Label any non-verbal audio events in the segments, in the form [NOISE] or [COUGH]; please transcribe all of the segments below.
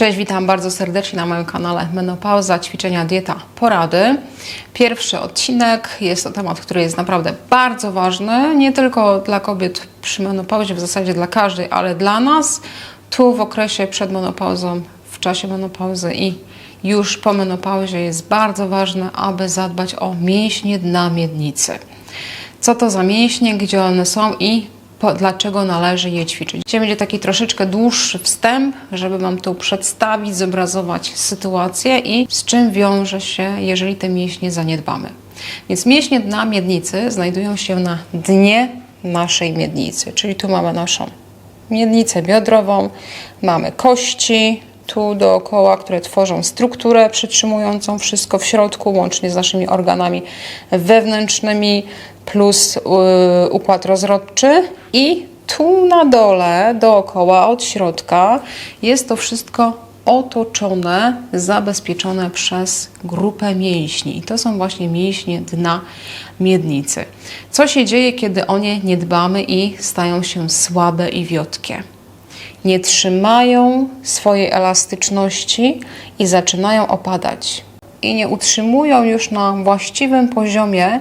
Cześć, witam bardzo serdecznie na moim kanale Menopauza, ćwiczenia, dieta, porady. Pierwszy odcinek jest to temat, który jest naprawdę bardzo ważny, nie tylko dla kobiet przy menopauzie, w zasadzie dla każdej, ale dla nas tu w okresie przed menopauzą, w czasie menopauzy i już po menopauzie jest bardzo ważne, aby zadbać o mięśnie dna miednicy. Co to za mięśnie, gdzie one są i po, dlaczego należy je ćwiczyć. Dzisiaj będzie taki troszeczkę dłuższy wstęp, żeby Wam tu przedstawić, zobrazować sytuację i z czym wiąże się, jeżeli te mięśnie zaniedbamy. Więc mięśnie dna miednicy znajdują się na dnie naszej miednicy, czyli tu mamy naszą miednicę biodrową, mamy kości, tu dookoła, które tworzą strukturę przytrzymującą wszystko w środku, łącznie z naszymi organami wewnętrznymi, plus yy, układ rozrodczy. I tu na dole, dookoła, od środka, jest to wszystko otoczone, zabezpieczone przez grupę mięśni. I to są właśnie mięśnie dna miednicy. Co się dzieje, kiedy o nie nie dbamy i stają się słabe i wiotkie? Nie trzymają swojej elastyczności i zaczynają opadać. I nie utrzymują już na właściwym poziomie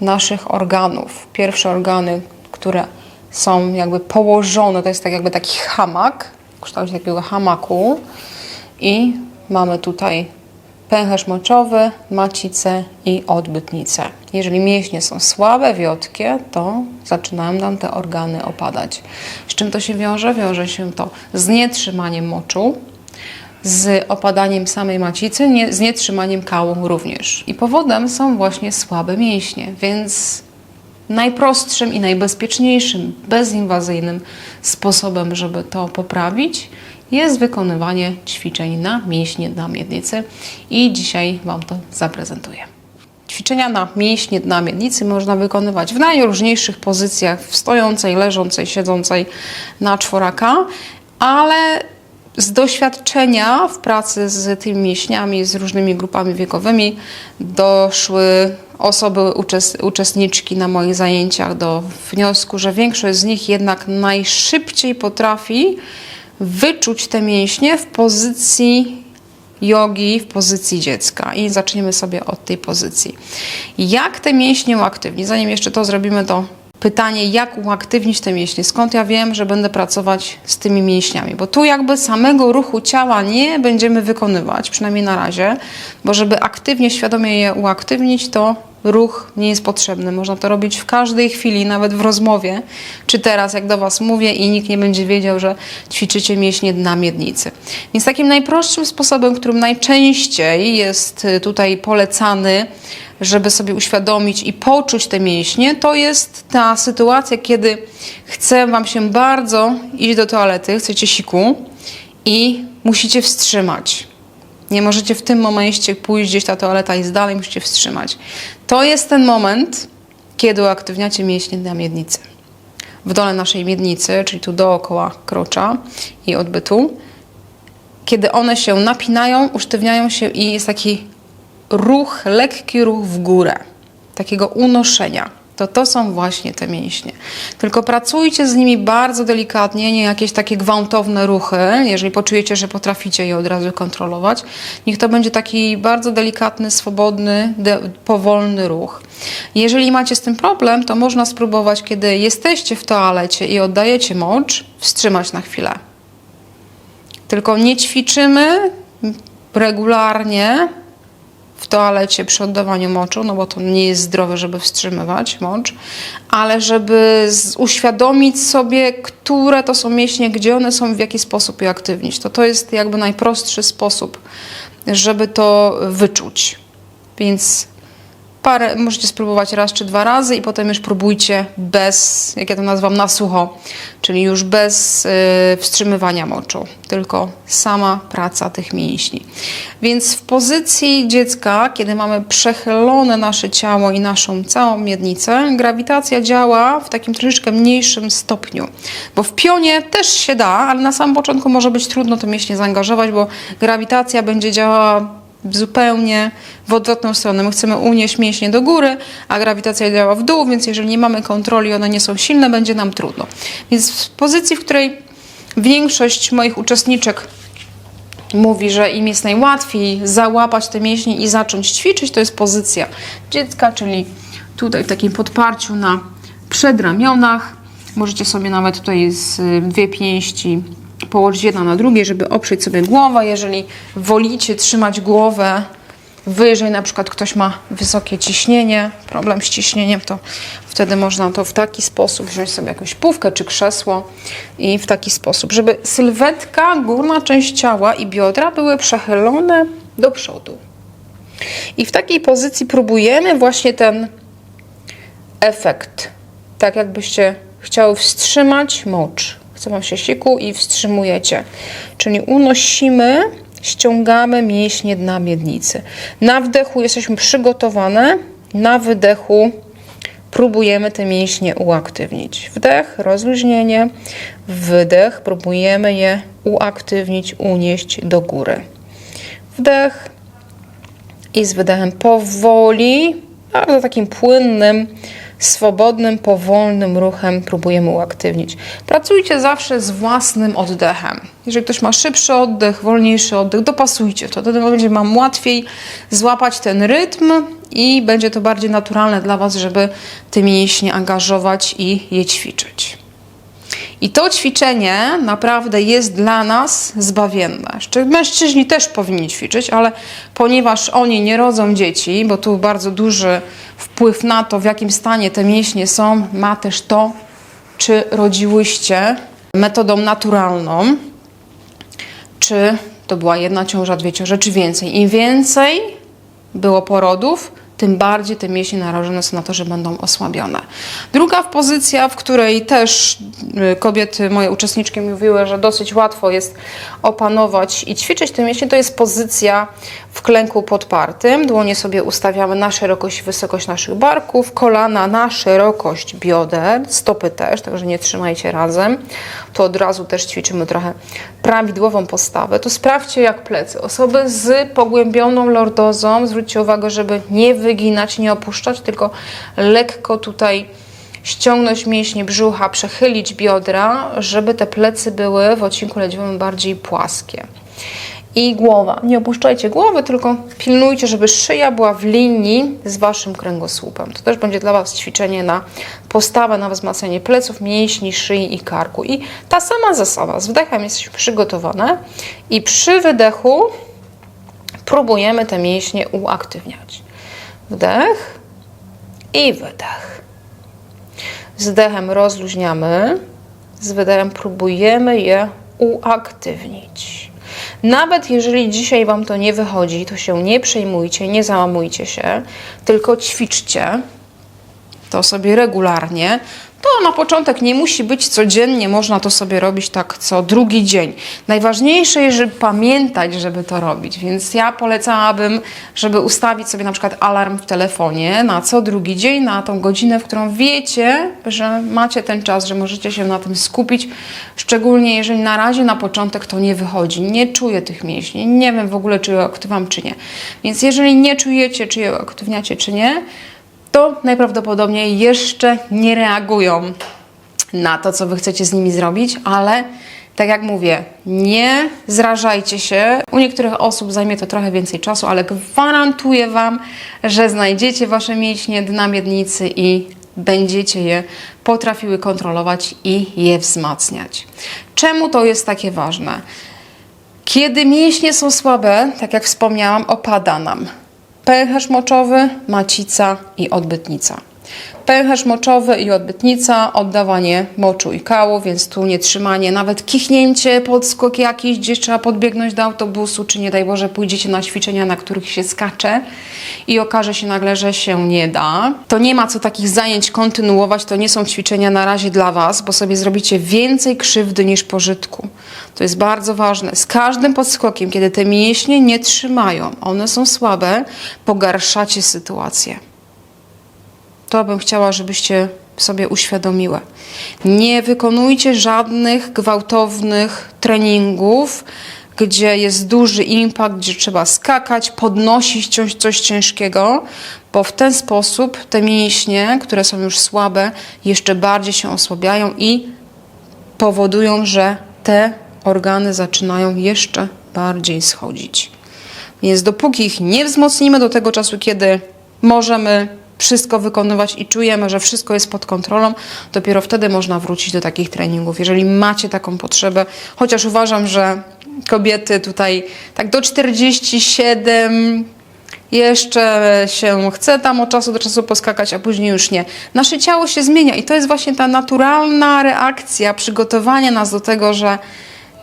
naszych organów. Pierwsze organy, które są jakby położone, to jest tak jakby taki hamak, w kształcie takiego hamaku. I mamy tutaj pęcherz moczowy, macicę i odbytnicę. Jeżeli mięśnie są słabe, wiotkie, to zaczynają nam te organy opadać. Z czym to się wiąże? Wiąże się to z nietrzymaniem moczu, z opadaniem samej macicy, nie, z nietrzymaniem kału również. I powodem są właśnie słabe mięśnie, więc najprostszym i najbezpieczniejszym, bezinwazyjnym sposobem, żeby to poprawić, jest wykonywanie ćwiczeń na mięśnie dna miednicy i dzisiaj Wam to zaprezentuję. Ćwiczenia na mięśnie dna miednicy można wykonywać w najróżniejszych pozycjach, w stojącej, leżącej, siedzącej na czworaka, ale z doświadczenia w pracy z tymi mięśniami, z różnymi grupami wiekowymi doszły osoby, uczestniczki na moich zajęciach do wniosku, że większość z nich jednak najszybciej potrafi wyczuć te mięśnie w pozycji jogi, w pozycji dziecka. I zaczniemy sobie od tej pozycji. Jak te mięśnie uaktywnić? Zanim jeszcze to zrobimy, to pytanie, jak uaktywnić te mięśnie? Skąd ja wiem, że będę pracować z tymi mięśniami? Bo tu jakby samego ruchu ciała nie będziemy wykonywać, przynajmniej na razie, bo żeby aktywnie, świadomie je uaktywnić, to ruch nie jest potrzebny. Można to robić w każdej chwili, nawet w rozmowie, czy teraz, jak do Was mówię i nikt nie będzie wiedział, że ćwiczycie mięśnie dna miednicy. Więc takim najprostszym sposobem, którym najczęściej jest y, tutaj polecany, żeby sobie uświadomić i poczuć te mięśnie, to jest ta sytuacja, kiedy chce Wam się bardzo iść do toalety, chcecie siku i musicie wstrzymać. Nie możecie w tym momencie pójść gdzieś ta toaleta jest dalej, musicie wstrzymać. To jest ten moment, kiedy uaktywniacie mięśnie na miednicy. W dole naszej miednicy, czyli tu dookoła krocza i odbytu, kiedy one się napinają, usztywniają się i jest taki ruch, lekki ruch w górę, takiego unoszenia to to są właśnie te mięśnie. Tylko pracujcie z nimi bardzo delikatnie, nie jakieś takie gwałtowne ruchy. Jeżeli poczujecie, że potraficie je od razu kontrolować, niech to będzie taki bardzo delikatny, swobodny, powolny ruch. Jeżeli macie z tym problem, to można spróbować, kiedy jesteście w toalecie i oddajecie mocz, wstrzymać na chwilę. Tylko nie ćwiczymy regularnie, w toalecie przy oddawaniu moczu, no bo to nie jest zdrowe, żeby wstrzymywać mocz, ale żeby uświadomić sobie, które to są mięśnie, gdzie one są, w jaki sposób je aktywnić. To to jest jakby najprostszy sposób, żeby to wyczuć. Więc parę, możecie spróbować raz czy dwa razy i potem już próbujcie bez, jak ja to nazywam, na sucho, czyli już bez y, wstrzymywania moczu, tylko sama praca tych mięśni. Więc w pozycji dziecka, kiedy mamy przechylone nasze ciało i naszą całą miednicę, grawitacja działa w takim troszeczkę mniejszym stopniu, bo w pionie też się da, ale na samym początku może być trudno to mięśnie zaangażować, bo grawitacja będzie działała zupełnie w odwrotną stronę. My chcemy unieść mięśnie do góry, a grawitacja działa w dół, więc jeżeli nie mamy kontroli, one nie są silne, będzie nam trudno. Więc w pozycji, w której większość moich uczestniczek mówi, że im jest najłatwiej załapać te mięśnie i zacząć ćwiczyć, to jest pozycja dziecka, czyli tutaj w takim podparciu na przedramionach. Możecie sobie nawet tutaj z y, dwie pięści położyć jedna na drugiej, żeby oprzeć sobie głowę. Jeżeli wolicie trzymać głowę wyżej, na przykład ktoś ma wysokie ciśnienie, problem z ciśnieniem, to wtedy można to w taki sposób wziąć sobie jakąś pówkę czy krzesło i w taki sposób, żeby sylwetka, górna część ciała i biodra były przechylone do przodu. I w takiej pozycji próbujemy właśnie ten efekt, tak jakbyście chciały wstrzymać mocz. Chce Wam się siku i wstrzymujecie. Czyli unosimy, ściągamy mięśnie dna miednicy. Na wdechu jesteśmy przygotowane, na wydechu próbujemy te mięśnie uaktywnić. Wdech, rozluźnienie, wydech, próbujemy je uaktywnić, unieść do góry. Wdech i z wydechem powoli, bardzo takim płynnym, swobodnym, powolnym ruchem próbujemy uaktywnić. Pracujcie zawsze z własnym oddechem. Jeżeli ktoś ma szybszy oddech, wolniejszy oddech, dopasujcie to. Wtedy będzie Wam łatwiej złapać ten rytm i będzie to bardziej naturalne dla Was, żeby te mięśnie angażować i je ćwiczyć. I to ćwiczenie naprawdę jest dla nas zbawienne. Jeszcze Mężczyźni też powinni ćwiczyć, ale ponieważ oni nie rodzą dzieci, bo tu bardzo duży wpływ na to, w jakim stanie te mięśnie są, ma też to, czy rodziłyście metodą naturalną, czy to była jedna ciąża, dwie ciąże, czy więcej. Im więcej było porodów, tym bardziej te mięśnie narażone są na to, że będą osłabione. Druga pozycja, w której też y, kobiety, moje uczestniczki mówiły, że dosyć łatwo jest opanować i ćwiczyć te mięśnie, to jest pozycja w klęku podpartym. Dłonie sobie ustawiamy na szerokość i wysokość naszych barków, kolana na szerokość bioder, stopy też, także nie trzymajcie razem. To od razu też ćwiczymy trochę prawidłową postawę. To sprawdźcie jak plecy. Osoby z pogłębioną lordozą, zwróćcie uwagę, żeby nie wyginać, nie opuszczać, tylko lekko tutaj ściągnąć mięśnie brzucha, przechylić biodra, żeby te plecy były w odcinku lędźwiowym bardziej płaskie. I głowa. Nie opuszczajcie głowy, tylko pilnujcie, żeby szyja była w linii z Waszym kręgosłupem. To też będzie dla Was ćwiczenie na postawę, na wzmacnianie pleców, mięśni, szyi i karku. I ta sama zasada. Z wdechem jesteśmy przygotowane i przy wydechu próbujemy te mięśnie uaktywniać. Wdech i wydech. Z wdechem rozluźniamy, z wydechem próbujemy je uaktywnić. Nawet jeżeli dzisiaj Wam to nie wychodzi, to się nie przejmujcie, nie załamujcie się, tylko ćwiczcie to sobie regularnie. To na początek nie musi być codziennie, można to sobie robić tak co drugi dzień. Najważniejsze jest, żeby pamiętać, żeby to robić, więc ja polecałabym, żeby ustawić sobie na przykład alarm w telefonie na co drugi dzień, na tą godzinę, w którą wiecie, że macie ten czas, że możecie się na tym skupić, szczególnie jeżeli na razie na początek to nie wychodzi. Nie czuję tych mięśni, nie wiem w ogóle, czy je aktywam, czy nie. Więc jeżeli nie czujecie, czy je aktywniacie, czy nie, to najprawdopodobniej jeszcze nie reagują na to, co wy chcecie z nimi zrobić, ale tak jak mówię, nie zrażajcie się. U niektórych osób zajmie to trochę więcej czasu, ale gwarantuję Wam, że znajdziecie Wasze mięśnie dna miednicy i będziecie je potrafiły kontrolować i je wzmacniać. Czemu to jest takie ważne? Kiedy mięśnie są słabe, tak jak wspomniałam, opada nam pęcherz moczowy, macica i odbytnica. Pęcherz moczowy i odbytnica, oddawanie moczu i kału, więc tu nie trzymanie, nawet kichnięcie, podskok jakiś, gdzieś trzeba podbiegnąć do autobusu, czy nie daj Boże pójdziecie na ćwiczenia, na których się skacze i okaże się nagle, że się nie da. To nie ma co takich zajęć kontynuować, to nie są ćwiczenia na razie dla Was, bo sobie zrobicie więcej krzywdy niż pożytku. To jest bardzo ważne. Z każdym podskokiem, kiedy te mięśnie nie trzymają, one są słabe, pogarszacie sytuację. To bym chciała, żebyście sobie uświadomiły. Nie wykonujcie żadnych gwałtownych treningów, gdzie jest duży impact, gdzie trzeba skakać, podnosić coś, coś ciężkiego, bo w ten sposób te mięśnie, które są już słabe, jeszcze bardziej się osłabiają i powodują, że te organy zaczynają jeszcze bardziej schodzić. Więc dopóki ich nie wzmocnimy do tego czasu, kiedy możemy wszystko wykonywać i czujemy, że wszystko jest pod kontrolą, dopiero wtedy można wrócić do takich treningów. Jeżeli macie taką potrzebę, chociaż uważam, że kobiety tutaj tak do 47 jeszcze się chce tam od czasu do czasu poskakać, a później już nie. Nasze ciało się zmienia i to jest właśnie ta naturalna reakcja, przygotowanie nas do tego, że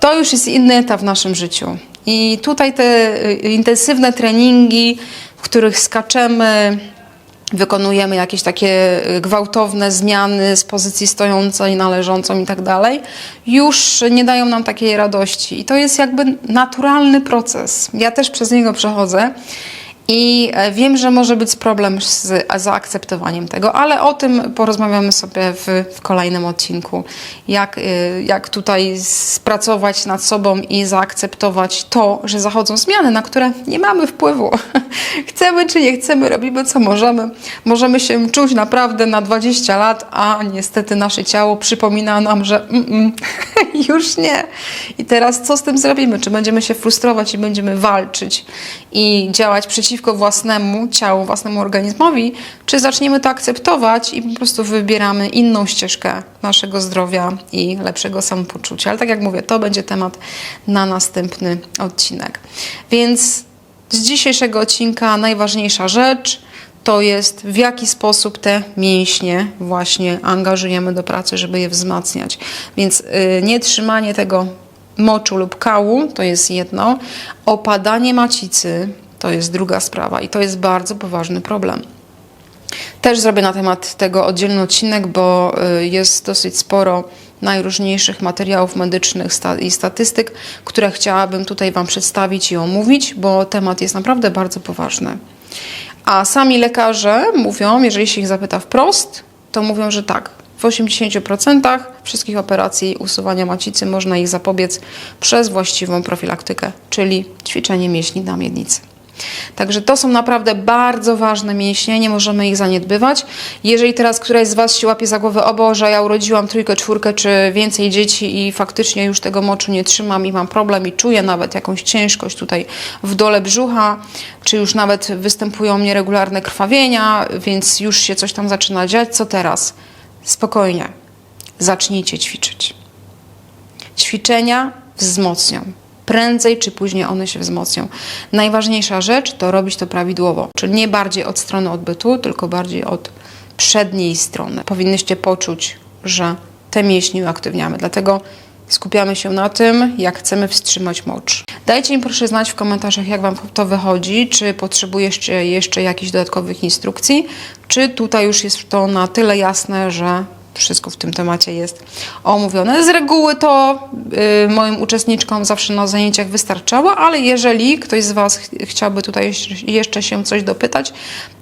to już jest inny etap w naszym życiu. I tutaj te y, intensywne treningi, w których skaczemy, wykonujemy jakieś takie y, gwałtowne zmiany z pozycji stojącej na leżącą i tak dalej, już nie dają nam takiej radości. I to jest jakby naturalny proces. Ja też przez niego przechodzę. I e, wiem, że może być problem z zaakceptowaniem tego, ale o tym porozmawiamy sobie w, w kolejnym odcinku. Jak, e, jak tutaj spracować nad sobą i zaakceptować to, że zachodzą zmiany, na które nie mamy wpływu. [LAUGHS] chcemy czy nie chcemy, robimy co możemy. Możemy się czuć naprawdę na 20 lat, a niestety nasze ciało przypomina nam, że mm, mm, [LAUGHS] [LAUGHS] już nie. I teraz co z tym zrobimy? Czy będziemy się frustrować i będziemy walczyć i działać przeciwko własnemu ciału, własnemu organizmowi, czy zaczniemy to akceptować i po prostu wybieramy inną ścieżkę naszego zdrowia i lepszego samopoczucia. Ale tak jak mówię, to będzie temat na następny odcinek. Więc z dzisiejszego odcinka najważniejsza rzecz to jest w jaki sposób te mięśnie właśnie angażujemy do pracy, żeby je wzmacniać. Więc yy, nie trzymanie tego moczu lub kału to jest jedno, opadanie macicy to jest druga sprawa i to jest bardzo poważny problem. Też zrobię na temat tego oddzielny odcinek, bo y, jest dosyć sporo najróżniejszych materiałów medycznych i statystyk, które chciałabym tutaj Wam przedstawić i omówić, bo temat jest naprawdę bardzo poważny. A sami lekarze mówią, jeżeli się ich zapyta wprost, to mówią, że tak, w 80% wszystkich operacji usuwania macicy można ich zapobiec przez właściwą profilaktykę, czyli ćwiczenie mięśni na miednicy. Także to są naprawdę bardzo ważne mięśnie, nie możemy ich zaniedbywać. Jeżeli teraz któraś z Was się łapie za głowę, o Boże, ja urodziłam trójkę, czwórkę czy więcej dzieci i faktycznie już tego moczu nie trzymam i mam problem i czuję nawet jakąś ciężkość tutaj w dole brzucha, czy już nawet występują nieregularne krwawienia, więc już się coś tam zaczyna dziać, co teraz? Spokojnie, zacznijcie ćwiczyć. Ćwiczenia wzmocnią prędzej czy później one się wzmocnią. Najważniejsza rzecz to robić to prawidłowo, czyli nie bardziej od strony odbytu, tylko bardziej od przedniej strony. Powinnyście poczuć, że te mięśnie uaktywniamy. Dlatego skupiamy się na tym, jak chcemy wstrzymać mocz. Dajcie mi proszę znać w komentarzach, jak Wam to wychodzi, czy potrzebujecie jeszcze jakichś dodatkowych instrukcji, czy tutaj już jest to na tyle jasne, że wszystko w tym temacie jest omówione. Z reguły to y, moim uczestniczkom zawsze na zajęciach wystarczało, ale jeżeli ktoś z Was ch chciałby tutaj jeszcze się coś dopytać,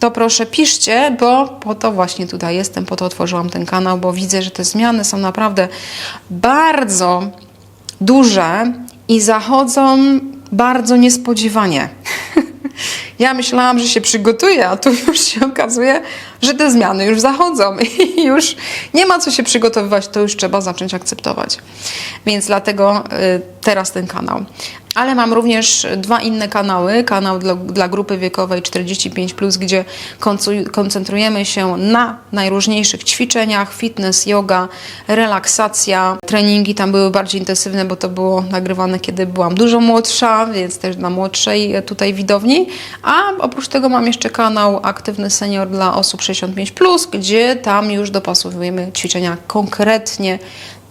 to proszę piszcie, bo po to właśnie tutaj jestem, po to otworzyłam ten kanał, bo widzę, że te zmiany są naprawdę bardzo duże i zachodzą bardzo niespodziewanie. [LAUGHS] Ja myślałam, że się przygotuję, a tu już się okazuje, że te zmiany już zachodzą [LAUGHS] i już nie ma co się przygotowywać, to już trzeba zacząć akceptować. Więc dlatego y, teraz ten kanał. Ale mam również dwa inne kanały. Kanał dla, dla grupy wiekowej 45, gdzie koncentrujemy się na najróżniejszych ćwiczeniach, fitness, yoga, relaksacja. Treningi tam były bardziej intensywne, bo to było nagrywane, kiedy byłam dużo młodsza, więc też dla młodszej tutaj widowni. A oprócz tego mam jeszcze kanał Aktywny Senior dla osób 65, gdzie tam już dopasowujemy ćwiczenia konkretnie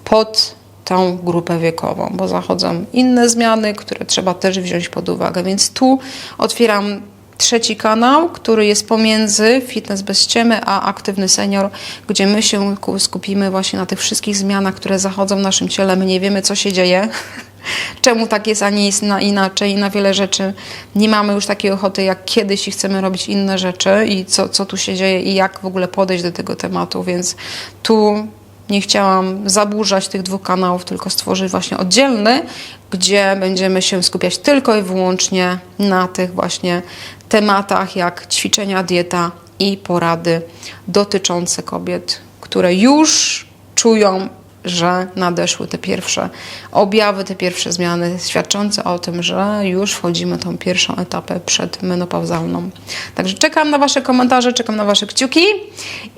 pod tą grupę wiekową, bo zachodzą inne zmiany, które trzeba też wziąć pod uwagę. Więc tu otwieram trzeci kanał, który jest pomiędzy Fitness bez ściemy a Aktywny Senior, gdzie my się skupimy właśnie na tych wszystkich zmianach, które zachodzą w naszym ciele. My nie wiemy, co się dzieje, [LAUGHS] czemu tak jest, a nie jest na inaczej? Na wiele rzeczy nie mamy już takiej ochoty jak kiedyś i chcemy robić inne rzeczy i co, co tu się dzieje i jak w ogóle podejść do tego tematu, więc tu nie chciałam zaburzać tych dwóch kanałów, tylko stworzyć właśnie oddzielny, gdzie będziemy się skupiać tylko i wyłącznie na tych właśnie tematach jak ćwiczenia, dieta i porady dotyczące kobiet, które już czują że nadeszły te pierwsze objawy, te pierwsze zmiany, świadczące o tym, że już wchodzimy tą pierwszą etapę przedmenopauzalną. Także czekam na Wasze komentarze, czekam na Wasze kciuki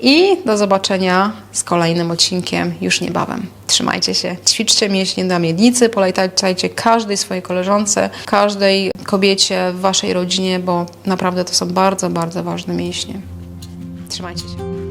i do zobaczenia z kolejnym odcinkiem już niebawem. Trzymajcie się, ćwiczcie mięśnie na miednicy, polecajcie każdej swojej koleżance, każdej kobiecie w Waszej rodzinie, bo naprawdę to są bardzo, bardzo ważne mięśnie. Trzymajcie się.